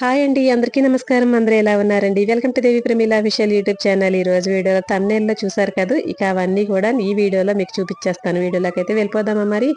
Hi అండి అందరికీ నమస్కారం. అందరూ ఎలా ఉన్నారండి? Welcome to Devi Pramila official YouTube channel. ఈ రోజు వీడియోలో తమ్నేల్లో చూసారు కదా ఇక అవన్నీ కూడా ఈ వీడియోలో మీకు చూపించేస్తాను. వీడియోలోకి అయితే వెళ్ళిపోదామా మరి?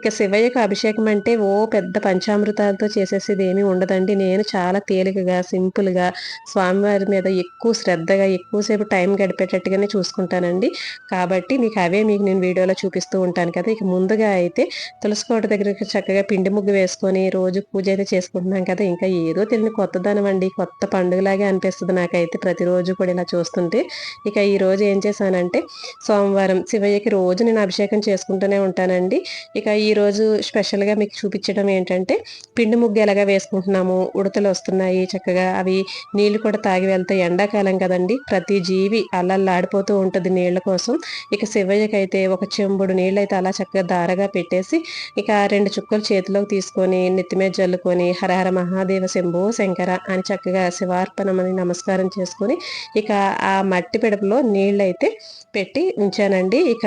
ఇక శివయ్యకు అభిషేకం అంటే ఓ పెద్ద పంచామృతాలతో చేసేసేది ఏమీ ఉండదండి. నేను చాలా తేలికగా సింపుల్గా స్వామివారి మీద ఎక్కువ శ్రద్ధగా ఎక్కువసేపు టైం గడిపేటట్టుగానే చూసుకుంటానండి. కాబట్టి మీకు అవే మీకు నేను వీడియోలో చూపిస్తూ ఉంటాను కదా. ఇక ముందుగా అయితే తులసికోట దగ్గర చక్కగా పిండి ముగ్గు వేసుకొని రోజు పూజ అయితే చేసుకుంటున్నాం కదా. ఇంకా ఏదో తెలియని కొత్తదనం అండి కొత్త పండుగలాగే అనిపిస్తుంది నాకైతే ప్రతిరోజు కూడా ఇలా చూస్తుంటే. ఇక ఈ రోజు ఏం చేశానంటే సోమవారం శివయ్యకి రోజు నేను అభిషేకం చేసుకుంటూనే ఉంటానండి. ఇక ఈ రోజు స్పెషల్గా మీకు చూపించడం ఏంటంటే పిండి ముగ్గు ఎలాగా వేసుకుంటున్నాము ఉడతలు వస్తున్నాయి చక్కగా అవి నీళ్ళు కూడా తాగి వెళ్తాయి ఎండాకాలం కదండి. ప్రతి జీవి అల్లల్లాడిపోతూ ఉంటుంది నీళ్ళ కోసం. ఇక శివయ్యకి అయితే ఒక చెంబుడు నీళ్ళు అయితే అలా చక్కగా దారగా పెట్టేసి ఇక రెండు చుక్కలు చేతిలోకి తీసుకొని నెత్తిమీద జల్లుకొని హరహర మహాదేవ శంభో శంకర అని చక్కగా శివార్పణమని నమస్కారం చేసుకొని ఇక ఆ మట్టి పిడపలో నీళ్ళు అయితే పెట్టి ఉంచానండి. ఇక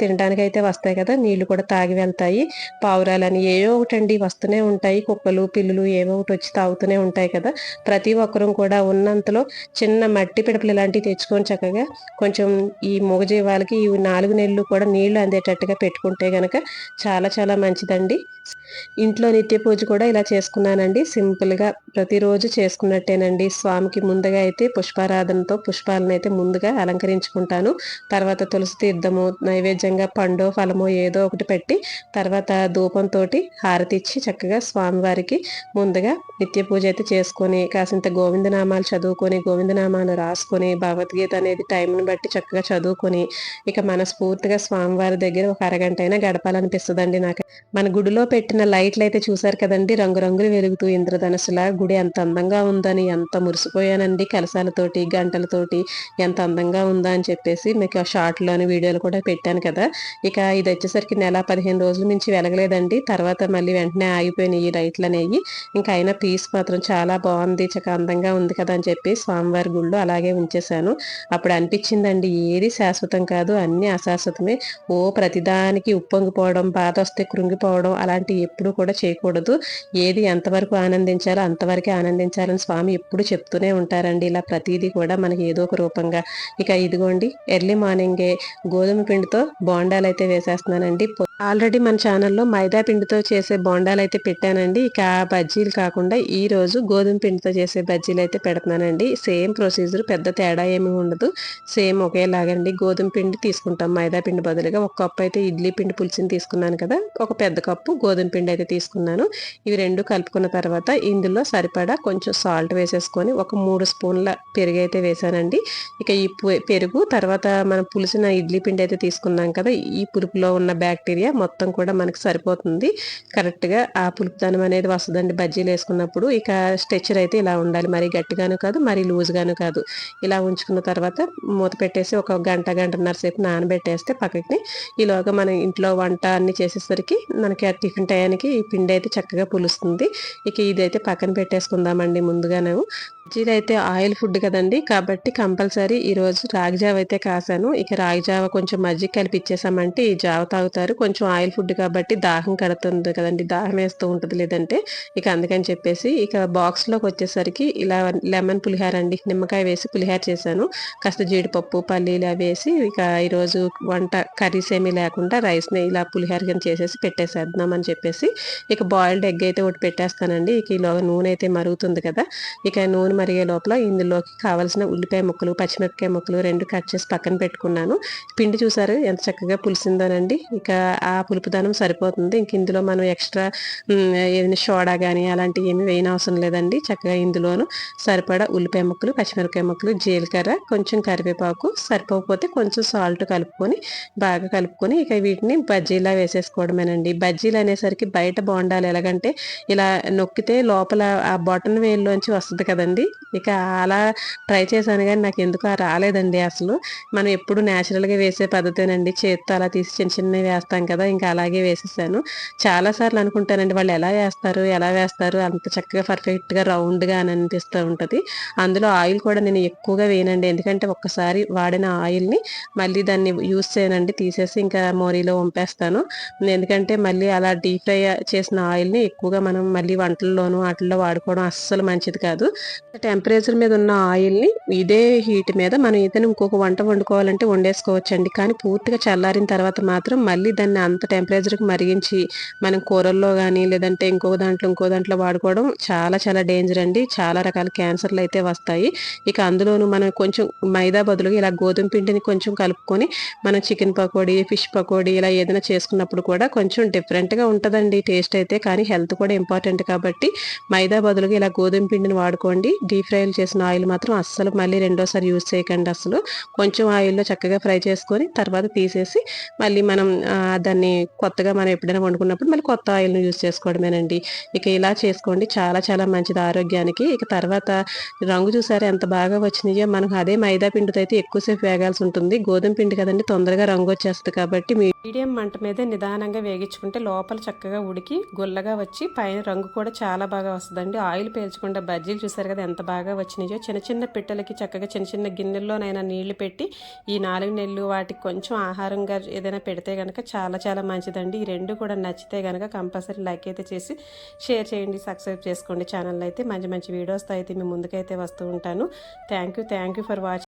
తినడానికి అయితే వస్తాయి కదా నీళ్ళు కూడా తాగి వెళ్తాయి. పావురాలని ఏవో ఒకటండి వస్తూనే ఉంటాయి. కుక్కలు పిల్లులు ఏవో ఒకటి వచ్చి తాగుతూనే ఉంటాయి కదా. ప్రతి ఒక్కరూ కూడా ఉన్నంతలో చిన్న మట్టి పిడపలు ఇలాంటివి తెచ్చుకొని చక్కగా కొంచెం ఈ మూగజీవాలకి ఈ నాలుగు నెలలు కూడా నీళ్ళు అందేటట్టుగా పెట్టుకుంటే గనక చాలా చాలా మంచిదండి. ఇంట్లో నిత్య పూజ కూడా ఇలా చేసుకున్నానండి. సింపుల్గా ప్రతిరోజు చేసుకున్నట్టేనండి. స్వామికి ముందుగా అయితే పుష్పారాధనతో పుష్పాలను అయితే ముందుగా అలంకరించుకుంటాను. తర్వాత తులసి తీర్థము నైవేద్యంగా పండో ఫలము ఏదో ఒకటి పెట్టి తర్వాత ధూపంతో హారతి ఇచ్చి చక్కగా స్వామివారికి ముందుగా నిత్య పూజ అయితే చేసుకొని కాసింత గోవిందనామాలు చదువుకొని గోవిందనామాలు రాసుకొని భగవద్గీత అనేది టైంని బట్టి చక్కగా చదువుకొని ఇక మనస్ఫూర్తిగా స్వామివారి దగ్గర ఒక అరగంట అయినా గడపాలనిపిస్తుందండి నాకు. మన గుడిలో పెట్టిన లైట్లు అయితే చూసారు కదండి? రంగురంగులు వెలుగుతూ ఇంద్రధనుసులా గుడి ఎంత అందంగా ఉందని ఎంత మురిసిపోయానండి కలసాలతోటి గంటలతోటి ఎంత అందంగా ఉందా అని చెప్పేసి మీకు ఆ షార్ట్లోని వీడియోలు కూడా పెట్టాను కదా. ఇక ఇది వచ్చేసరికి నెల పదిహేను రోజుల నుంచి వెలగలేదండి. తర్వాత మళ్ళీ వెంటనే ఆగిపోయినాయి ఈ లైట్లు అనేవి. ఇంకా అయినా పీస్ మాత్రం చాలా బాగుంది చక్కగా అందంగా ఉంది కదా అని చెప్పి స్వామివారి గుళ్ళు అలాగే ఉంచేశాను. అప్పుడు అనిపించిందండి ఏది శాశ్వతం కాదు అన్ని అశాశ్వతమే. ఓ ప్రతిదానికి ఉప్పొంగిపోవడం బాధ వస్తే కృంగిపోవడం అలాంటివి ఎప్పుడు కూడా చేయకూడదు. ఏది ఎంతవరకు ఆనందించాలో అంతవరకు ఆనందించాలని స్వామి ఎప్పుడు చెప్తూనే ఉంటారండి. ఇలా ప్రతిదీ కూడా మనకి ఏదో ఒక రూపంగా. ఇక ఇదిగోండి ఎర్లీ మార్నింగే గోధుమ పిండితో బోండాలు అయితే వేసేస్తున్నానండి. ఆల్రెడీ మన ఛానల్లో మైదా పిండితో చేసే బోండాలు అయితే పెట్టానండి. ఇక బజ్జీలు కాకుండా ఈరోజు గోధుమ పిండితో చేసే బజ్జీలు అయితే పెడుతున్నానండి. సేమ్ ప్రొసీజర్ పెద్ద తేడా ఏమి ఉండదు. సేమ్ ఒకేలాగండి గోధుమ పిండి తీసుకుంటాం. మైదా పిండి బదులుగా ఒక కప్పు అయితే ఇడ్లీ పిండి పులిచిని తీసుకున్నాను కదా ఒక పెద్ద కప్పు గోధుమ పిండి అయితే తీసుకున్నాను. ఇవి రెండు కలుపుకున్న తర్వాత ఇందులో సరిపడా కొంచెం సాల్ట్ వేసేసుకొని ఒక మూడు స్పూన్ల పెరుగు అయితే వేసానండి. ఇక ఈ పెరుగు తర్వాత మనం పులిసిన ఇడ్లీ పిండి అయితే తీసుకున్నాం కదా ఈ పులుపులో ఉన్న బ్యాక్టీరియా మొత్తం కూడా మనకి సరిపోతుంది. కరెక్ట్గా ఆ పులుపుదనం అనేది వస్తుందండి. బజ్జీలు వేసుకున్నప్పుడు ఇక స్ట్రెచ్చర్ అయితే ఇలా ఉండాలి. మరీ గట్టిగాను కాదు మరీ లూజ్గాను కాదు. ఇలా ఉంచుకున్న తర్వాత మూత పెట్టేసి ఒక గంట గంటన్నర సేపు నానబెట్టేస్తే పక్కకి ఈలోగా మన ఇంట్లో వంట అన్ని చేసేసరికి మనకి ఆ టిఫిన్ టయానికి ఈ పిండి అయితే చక్కగా పులుస్తుంది. ఇక ఇదైతే పక్కన పెట్టేసుకుందామండి ముందుగానే బజ్జీలు అయితే ఆయిల్ ఫుడ్ కదండి. కాబట్టి కంపల్సరీ ఈరోజు రాగిజావ అయితే కాసాను. ఇక రాగిజావ కొంచెం మజ్జిగ కలిపి ఇచ్చేసామంటే ఈ జావ తాగుతారు. కొంచెం ఆయిల్ ఫుడ్ కాబట్టి దాహం కడుతుంది కదండి. దాహం వేస్తూ ఉంటుంది లేదంటే. ఇక అందుకని చెప్పేసి ఇక బాక్స్లోకి వచ్చేసరికి ఇలా లెమన్ పులిహార అండి. నిమ్మకాయ వేసి పులిహార చేశాను. కాస్త జీడిపప్పు పల్లీలు వేసి ఇక ఈరోజు వంట కర్రీస్ ఏమీ లేకుండా రైస్ని ఇలా పులిహార కింద చేసేసి పెట్టేసేద్దామని చెప్పేసి ఇక బాయిల్డ్ ఎగ్ అయితే ఒకటి పెట్టేస్తానండి. ఇక ఈలోగా నూనె అయితే మరుగుతుంది కదా. ఇక నూనె మరిగే లోపల ఇందులోకి కావాల్సిన ఉల్లిపాయ ముక్కలు పచ్చిమిరపకాయ ముక్కలు రెండు కట్ చేసి పక్కన పెట్టుకున్నాను. పిండి చూసారు ఎంత చక్కగా పులిసిందోనండి. ఇక ఆ పులుపుదనం సరిపోతుంది. ఇంక ఇందులో మనం ఎక్స్ట్రా ఏదైనా సోడా కానీ అలాంటివి ఏమి వేయని అవసరం లేదండి. చక్కగా ఇందులోను సరిపడా ఉల్లిపాయ ముక్కలు పచ్చిమిరపకాయ ముక్కలు జీలకర్ర కొంచెం కరివేపాకు సరిపోకపోతే కొంచెం సాల్ట్ కలుపుకొని బాగా కలుపుకొని ఇక వీటిని బజ్జీలా వేసేసుకోవడమేనండి. బజ్జీలు అనేసరికి బయట బాగుండాలి ఎలాగంటే ఇలా నొక్కితే లోపల ఆ బటన్ వేల్లోంచి వస్తుంది కదండి. ఇక అలా ట్రై చేశాను కానీ నాకు ఎందుకు రాలేదండి అసలు. మనం ఎప్పుడు న్యాచురల్గా వేసే పద్ధతేనండి. చేత్తో అలా తీసి చిన్న చిన్నవి వేస్తాం కదా ఇంకా అలాగే వేసేసాను. చాలాసార్లు అనుకుంటానండి వాళ్ళు ఎలా వేస్తారు ఎలా వేస్తారు అంత చక్కగా పర్ఫెక్ట్గా రౌండ్గా అని అనిపిస్తూ ఉంటుంది. అందులో ఆయిల్ కూడా నేను ఎక్కువగా వేయనండి. ఎందుకంటే ఒక్కసారి వాడిన ఆయిల్ని మళ్ళీ దాన్ని యూస్ చేయనండి. తీసేసి ఇంకా మోరీలో వంపేస్తాను. ఎందుకంటే మళ్ళీ అలా డీప్ ఫ్రై చేసిన ఆయిల్ని ఎక్కువగా మనం మళ్ళీ వంటల్లోనూ వాటిల్లో వాడుకోవడం అస్సలు మంచిది కాదు. టెంపరేచర్ మీద ఉన్న ఆయిల్ని ఇదే హీట్ మీద మనం ఏదైనా ఇంకొక వంట వండుకోవాలంటే వండేసుకోవచ్చండి. కానీ పూర్తిగా చల్లారిన తర్వాత మాత్రం మళ్ళీ దాన్ని అంత టెంపరేచర్కి మరిగించి మనం కూరల్లో కానీ లేదంటే ఇంకో దాంట్లో ఇంకో దాంట్లో వాడుకోవడం చాలా చాలా డేంజర్ అండి. చాలా రకాల క్యాన్సర్లు అయితే వస్తాయి. ఇక అందులోనూ మనం కొంచెం మైదా బదులుగా ఇలా గోధుమ పిండిని కొంచెం కలుపుకొని మనం చికెన్ పకోడీ ఫిష్ పకోడీ ఇలా ఏదైనా చేసుకున్నప్పుడు కూడా కొంచెం డిఫరెంట్గా ఉంటుందండి టేస్ట్ అయితే. కానీ హెల్త్ కూడా ఇంపార్టెంట్ కాబట్టి మైదా బదులుగా ఇలా గోధుమ పిండిని వాడుకోండి. డీప్ ఫ్రైలు చేసిన ఆయిల్ మాత్రం అస్సలు మళ్ళీ రెండోసారి యూజ్ చేయకండి అసలు కొంచెం ఆయిల్లో చక్కగా ఫ్రై చేసుకొని తర్వాత తీసేసి మళ్ళీ మనం దాన్ని కొత్తగా మనం ఎప్పుడైనా వండుకున్నప్పుడు మళ్ళీ కొత్త ఆయిల్ని యూజ్ చేసుకోవడమేనండి. ఇక ఇలా చేసుకోండి చాలా చాలా మంచిది ఆరోగ్యానికి. ఇక తర్వాత రంగు చూసారా ఎంత బాగా వచ్చినాయో మనకు అదే మైదా పిండితో అయితే ఎక్కువసేపు వేగాల్సి ఉంటుంది. గోధుమ పిండి కదండి తొందరగా రంగు వచ్చేస్తుంది కాబట్టి మీడియం మంట మీద నిదానంగా వేగించుకుంటే లోపల చక్కగా ఉడికి గుల్లగా వచ్చి పైన రంగు కూడా చాలా బాగా వస్తుందండి. ఆయిల్ పేల్చకుండా బజ్జీలు చూసారు కదా ఎంత బాగా వచ్చినాయో చిన్న చిన్న పిట్టలకి చక్కగా చిన్న చిన్న గిన్నెల్లోనైనా నీళ్ళు పెట్టి ఈ నాలుగు నెలలు వాటికి కొంచెం ఆహారంగా ఏదైనా పెడితే కనుక చాలా చాలా మంచిదండి. ఈ రెండు కూడా నచ్చితే కనుక కంపల్సరీ లైక్ అయితే చేసి షేర్ చేయండి సబ్స్క్రైబ్ చేసుకోండి. ఛానల్ అయితే మంచి మంచి వీడియోస్తో అయితే మీ ముందుకైతే వస్తూ ఉంటాను. Thank you thank you for watching